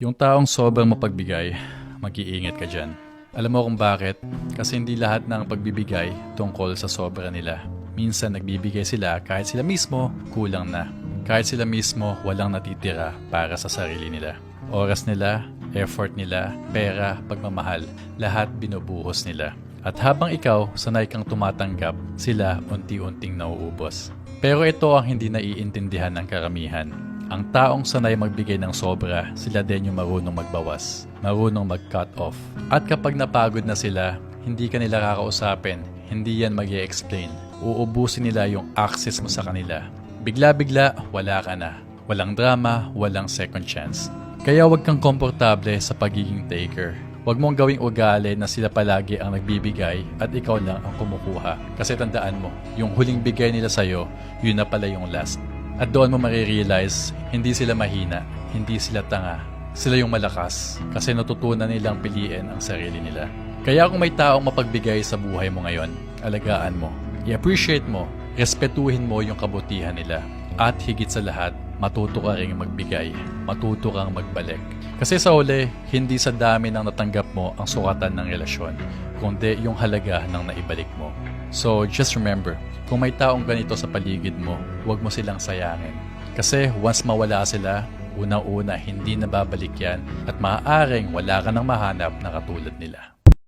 Yung taong sobrang mapagbigay, mag-iingat ka dyan. Alam mo kung bakit? Kasi hindi lahat ng pagbibigay tungkol sa sobra nila. Minsan nagbibigay sila kahit sila mismo kulang na. Kahit sila mismo walang natitira para sa sarili nila. Oras nila, effort nila, pera, pagmamahal, lahat binubuhos nila. At habang ikaw sanay kang tumatanggap, sila unti-unting nauubos. Pero ito ang hindi naiintindihan ng karamihan. Ang taong sanay magbigay ng sobra, sila din yung marunong magbawas, marunong mag-cut off. At kapag napagod na sila, hindi ka nila kakausapin, hindi yan mag explain Uubusin nila yung access mo sa kanila. Bigla-bigla, wala ka na. Walang drama, walang second chance. Kaya wag kang komportable sa pagiging taker. Huwag mong gawing ugali na sila palagi ang nagbibigay at ikaw lang ang kumukuha. Kasi tandaan mo, yung huling bigay nila sa'yo, yun na pala yung last. At doon mo marirealize, hindi sila mahina, hindi sila tanga. Sila yung malakas kasi natutunan nilang piliin ang sarili nila. Kaya kung may taong mapagbigay sa buhay mo ngayon, alagaan mo. I-appreciate mo, respetuhin mo yung kabutihan nila. At higit sa lahat, matuto ka rin magbigay, matuto kang magbalik. Kasi sa uli, hindi sa dami ng natanggap mo ang sukatan ng relasyon, kundi yung halaga ng naibalik mo. So just remember, kung may taong ganito sa paligid mo, huwag mo silang sayangin. Kasi once mawala sila, unang-una hindi na babalik yan at maaaring wala ka nang mahanap na katulad nila.